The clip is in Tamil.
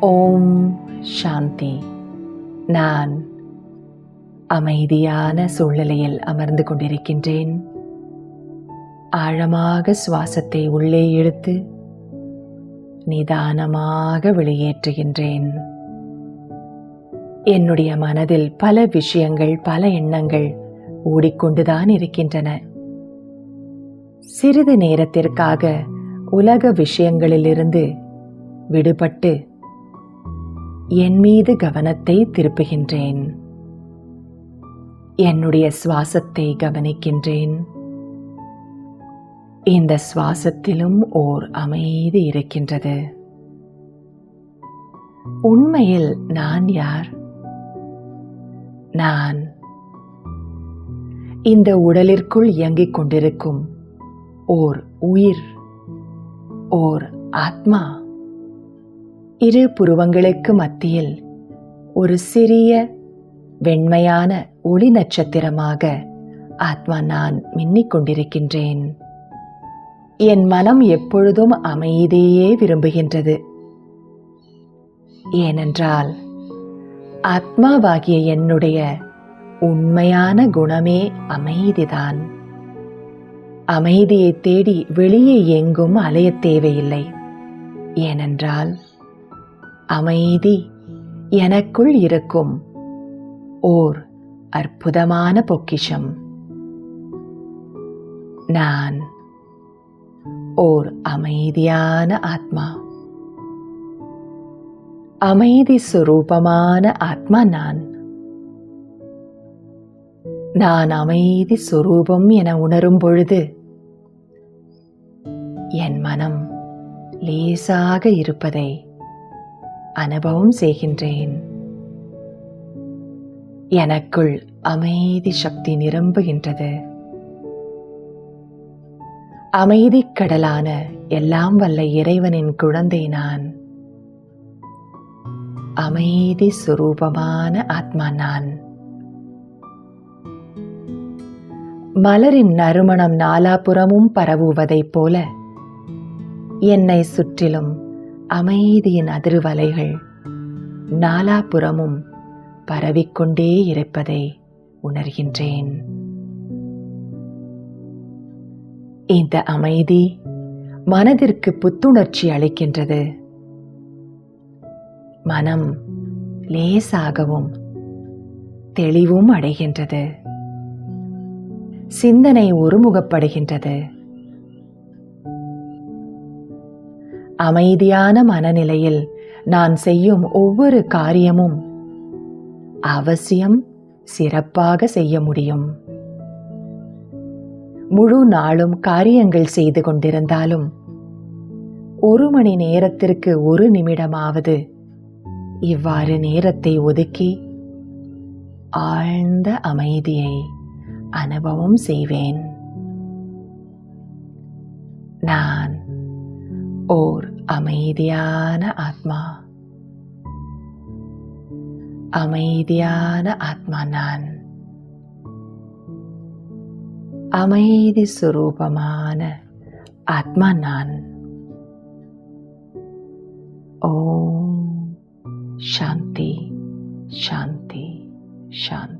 ஓம் சாந்தி. நான் அமைதியான சூழ்நிலையில் அமர்ந்து கொண்டிருக்கின்றேன். ஆழமாக சுவாசத்தை உள்ளே இழுத்து நிதானமாக வெளியேற்றுகின்றேன். என்னுடைய மனதில் பல விஷயங்கள் பல எண்ணங்கள் ஓடிக்கொண்டுதான் இருக்கின்றன. சிறிது நேரத்திற்காக உலக விஷயங்களிலிருந்து விடுபட்டு என் மீது கவனத்தை திருப்புகின்றேன். என்னுடைய சுவாசத்தை கவனிக்கின்றேன். இந்த சுவாசத்திலும் ஓர் அமைதி இருக்கின்றது. உண்மையில் நான் யார்? நான். இந்த உடலிற்குள் இயங்கிக் கொண்டிருக்கும் ஓர் உயிர் ஓர் ஆத்மா. இரு புருவங்களுக்கு மத்தியில் ஒரு சிறிய வெண்மையான ஒளி நட்சத்திரமாக ஆத்மா நான் மின்னிக் கொண்டிருக்கின்றேன். என் மனம் எப்பொழுதும் அமைதியே விரும்புகின்றது. ஏனென்றால் ஆத்மாவாகிய என்னுடைய உண்மையான குணமே அமைதிதான். அமைதியை தேடி வெளியே எங்கும் அலையத் தேவையில்லை. ஏனென்றால் அமைதி எனக்குள் இருக்கும். ஓர் அற்புதமான பொக்கிஷம். நான் ஓர் அமைதியான ஆத்மா. அமைதி சுரூபமான ஆத்மா நான். நான் அமைதி சுரூபம் என உணரும் பொழுது என் மனம் லேசாக இருப்பதை அனுபவம் செய்கின்றேன். எனக்குள் அமைதி சக்தி நிரம்புகின்றது. அமைதிக் கடலான எல்லாம் வல்ல இறைவனின் குழந்தை நான். அமைதி சுரூபமான ஆத்மா நான். மலரின் நறுமணம் நாலாபுறமும் பரவுவதைப் போல என்னை சுற்றிலும் அமைதியின் அதிர்வலைகள் நாலாபுறமும் பரவிக்கொண்டே இருப்பதை உணர்கின்றேன். இந்த அமைதி மனதிற்கு புத்துணர்ச்சி அளிக்கின்றது. மனம் லேசாகவும் தெளிவும் அடைகின்றது. சிந்தனை ஒருமுகப்படுகின்றது. அமைதியான மனநிலையில் நான் செய்யும் ஒவ்வொரு காரியமும் அவசியம் சிறப்பாக செய்ய முடியும். முழு நாளும் காரியங்கள் செய்து கொண்டிருந்தாலும் ஒரு மணி நேரத்திற்கு ஒரு நிமிடமாவது இவ்வாறு நேரத்தை ஒதுக்கி ஆழ்ந்த அமைதியை அனுபவம் செய்வேன். நான் ஓர் அமைதியான ஆத்மா அமைதியான ஆத்மா நான் அமைதி சுரூபமான ஆத்மா நான் ஓம் சாந்தி சாந்தி சாந்தி